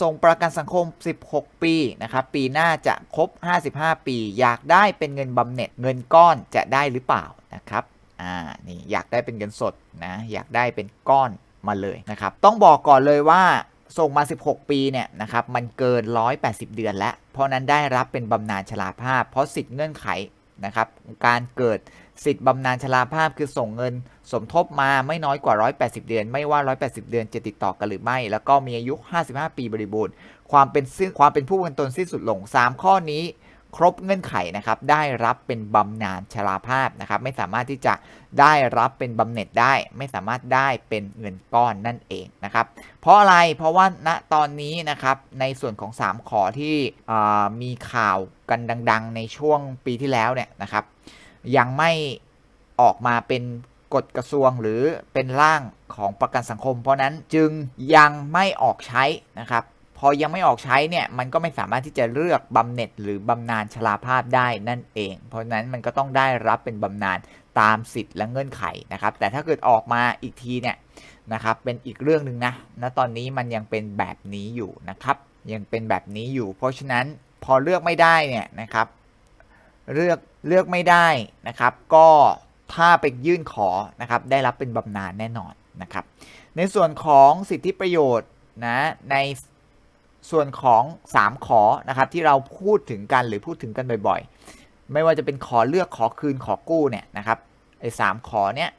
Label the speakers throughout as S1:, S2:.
S1: ส่งประกันสังคม 16 ปีนะครับ ปีหน้าจะครบ 55 ปี อยากได้เป็นเงินบำเหน็จเงินก้อนจะได้หรือเปล่านะครับ อ่า นี่อยากได้เป็นเงินสดนะ อยากได้เป็นก้อนมาเลยนะครับ ต้องบอกก่อนเลยว่าส่งมา 16 ปีเนี่ยนะครับ มันเกิน 180 เดือนแล้ว เพราะนั้นได้รับเป็นบำนาญชราภาพ เพราะสิทธิ์เงื่อนไข นะครับการเกิดสิทธิ์บำนาญชราภาพคือส่งเงินสมทบมาไม่น้อยกว่า 180 เดือน ไม่ว่า 180 เดือนจะติดต่อกันหรือไม่ แล้วก็มีอายุ 55 ปีบริบูรณ์ ความเป็นซึ่งความเป็นผู้เป็นตนสิ้นสุดลง 3 ข้อนี้ ครบเงื่อนไขนะครับได้รับเป็นบำนาญชราภาพนะครับไม่สามารถที่จะได้รับเป็นบำเหน็จได้ ไม่สามารถได้เป็นเงินก้อนนั่นเองนะครับเพราะอะไรเพราะว่าณตอนนี้นะครับในส่วนของ 3 ขอที่มีข่าวกันดัง ๆ ในช่วงปีที่แล้วเนี่ยนะครับ ยังไม่ออกมาเป็นกฎกระทรวงหรือเป็นร่างของประกันสังคม เพราะนั้นจึงยังไม่ออกใช้นะครับ พอยังไม่ออกใช้เนี่ยมันก็ไม่สามารถที่จะเลือกบำเหน็จหรือบำนาญชราภาพได้นั่นเอง เพราะฉะนั้นมันก็ต้องได้รับเป็นบำนาญตามสิทธิ์และเงื่อนไขนะครับ แต่ถ้าเกิดออกมาอีกทีเนี่ยนะครับเป็นอีกเรื่องหนึ่งนะณตอนนี้มันยังเป็นแบบนี้อยู่นะครับยังเป็นแบบนี้อยู่ เพราะฉะนั้นพอเลือกไม่ได้เนี่ยนะครับเลือกเลือกไม่ได้นะครับ ก็ถ้าไปยื่นขอนะครับได้รับเป็นบำนาญแน่นอนนะครับ ในส่วนของสิทธิประโยชน์นะใน ส่วนของ 3 ขอนะครับที่เราพูดถึงกันหรือพูดถึงกันบ่อยๆ ไม่ว่าจะเป็นขอเลือกขอคืนขอกู้เนี่ยนะครับไอ้สามขอเนี่ย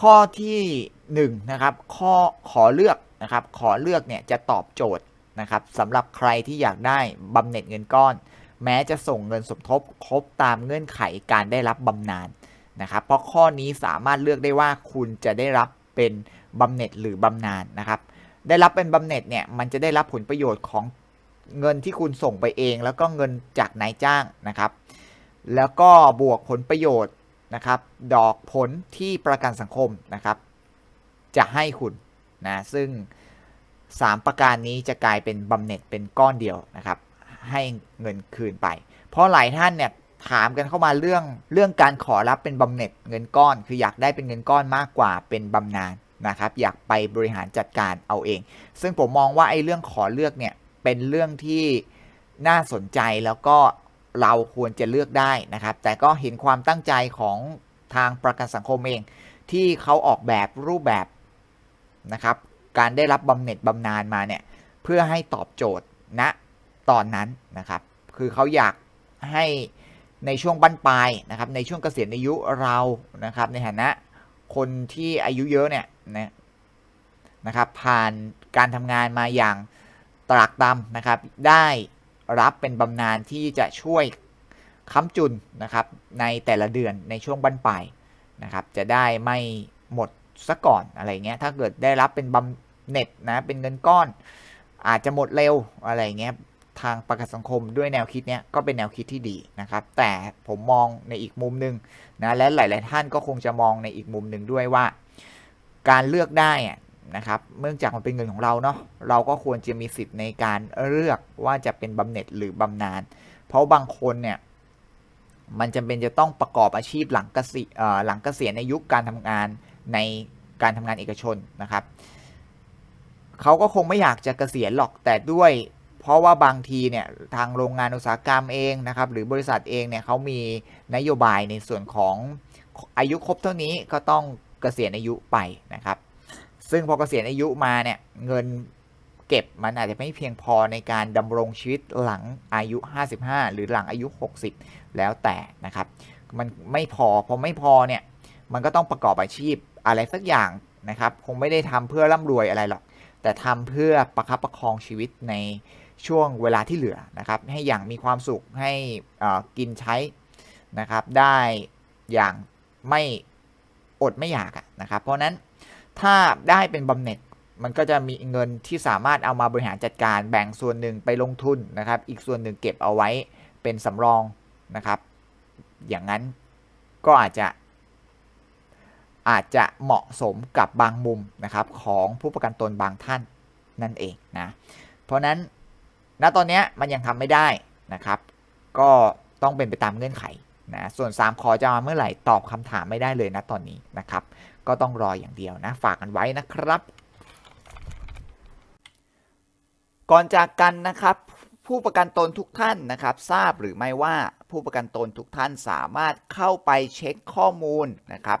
S1: ข้อที่1นะครับข้อขอเลือกนะครับขอเลือกเนี่ยจะตอบโจทย์นะครับสำหรับใครที่อยากได้บำเหน็จเงินก้อน แม้จะส่งเงินสมทบครบตามเงื่อนไขการได้รับบำนาญนะครับเพราะข้อนี้สามารถเลือกได้ว่าคุณจะได้รับเป็นบำเหน็จหรือบำนาญนะครับ ได้รับเป็นบำเหน็จเนี่ยมันจะได้รับผลประโยชน์ของเงินที่คุณส่งไปเอง แล้วก็เงินจากนายจ้างนะครับ แล้วก็บวกผลประโยชน์นะครับ ดอกผลที่ประกันสังคมนะครับ จะให้คุณนะซึ่ง 3 ประการนี้จะกลายเป็นบำเหน็จเป็นก้อนเดียวนะครับ ให้เงินคืนไป เพราะหลายท่านเนี่ยถามกันเข้ามาเรื่องเรื่องการขอรับเป็นบำเหน็จเงินก้อน คืออยากได้เป็นเงินก้อนมากกว่าเป็นบำนาญ นะครับอยากไปบริหารจัดการเอาเอง ซึ่งผมมองว่าไอ้เรื่องขอเลือกเนี่ยเป็นเรื่องที่น่าสนใจแล้วก็เราควรจะเลือกได้นะครับ แต่ก็เห็นความตั้งใจของทางประกันสังคมเอง ที่เขาออกแบบรูปแบบนะครับการได้รับบำเหน็จบำนาญมาเนี่ยเพื่อให้ตอบโจทย์ณตอนนั้นนะครับ คือเขาอยากให้ในช่วงบั้นปลายนะครับในช่วงเกษียณอายุเรานะครับในฐานะ คนที่อายุเยอะเนี่ยนะนะครับผ่านการทำงานมาอย่างตรากตรำนะครับ ได้รับเป็นบำนาญที่จะช่วยค้ำจุนนะครับในแต่ละเดือนในช่วงบั้นปลายนะครับ จะได้ไม่หมดซะก่อนอะไรเงี้ยถ้าเกิดได้รับเป็นบำเหน็จนะเป็นเงินก้อน อาจจะหมดเร็วอะไรเงี้ย ทางประกันสังคมด้วยแนวคิดเนี้ยก็เป็นแนวคิดที่ดีนะครับ แต่ผมมองในอีกมุมหนึ่งนะและหลาย ๆ ท่านก็คงจะมองในอีกมุมหนึ่งด้วยว่า การเลือกได้นะครับเนื่องจากมันเป็นเงินของเราเนาะเราก็ควรจะมีสิทธิ์ในการเลือกว่าจะเป็นบำเหน็จหรือบำนาญเพราะบางคนเนี่ยมันจำเป็นจะต้องประกอบอาชีพหลังเกษีหลังเกษียณในยุคการทำงานในการทำงานเอกชนนะครับเขาก็คงไม่อยากจะเกษียณหรอกแต่ด้วย เพราะว่าบางทีเนี่ยทางโรงงานอุตสาหกรรมเองนะครับหรือบริษัทเองเนี่ยเขามีนโยบายในส่วนของอายุครบเท่านี้ก็ต้องเกษียณอายุไปนะครับ ซึ่งพอเกษียณอายุมาเนี่ยเงินเก็บมันอาจจะไม่เพียงพอในการดำรงชีวิตหลังอายุ 55 หรือหลังอายุ 60 แล้วแต่นะครับ มันไม่พอพอไม่พอเนี่ยมันก็ต้องประกอบอาชีพอะไรสักอย่างนะครับ คงไม่ได้ทำเพื่อร่ำรวยอะไรหรอก แต่ทำเพื่อประคับประคองชีวิตใน ช่วงเวลาที่เหลือนะครับ ให้อย่างมีความสุขให้กินใช้นะครับ ได้อย่างไม่อดไม่อยากนะครับ เพราะฉะนั้นถ้าได้เป็นบำเหน็จมันก็จะมีเงินที่สามารถเอามาบริหารจัดการแบ่งส่วนหนึ่งไปลงทุนนะครับ อีกส่วนหนึ่งเก็บเอาไว้เป็นสำรองนะครับ อย่างนั้นก็อาจจะ อาจจะเหมาะสมกับบางมุมนะครับของผู้ประกันตนบางท่านนั่นเองนะ เพราะนั้น ณตอนนี้มันยังทำไม่ได้นะครับ ก็ต้องเป็นไปตามเงื่อนไขนะส่วน3ขอจะมาเมื่อไหร่ตอบคำถามไม่ได้เลยนะตอนนี้นะครับ ก็ต้องรออย่างเดียวนะ ฝากกันไว้นะครับ ก่อนจากกันนะครับผู้ประกันตนทุกท่านนะครับ ทราบหรือไม่ว่าผู้ประกันตนทุกท่านสามารถเข้าไปเช็คข้อมูลนะครับ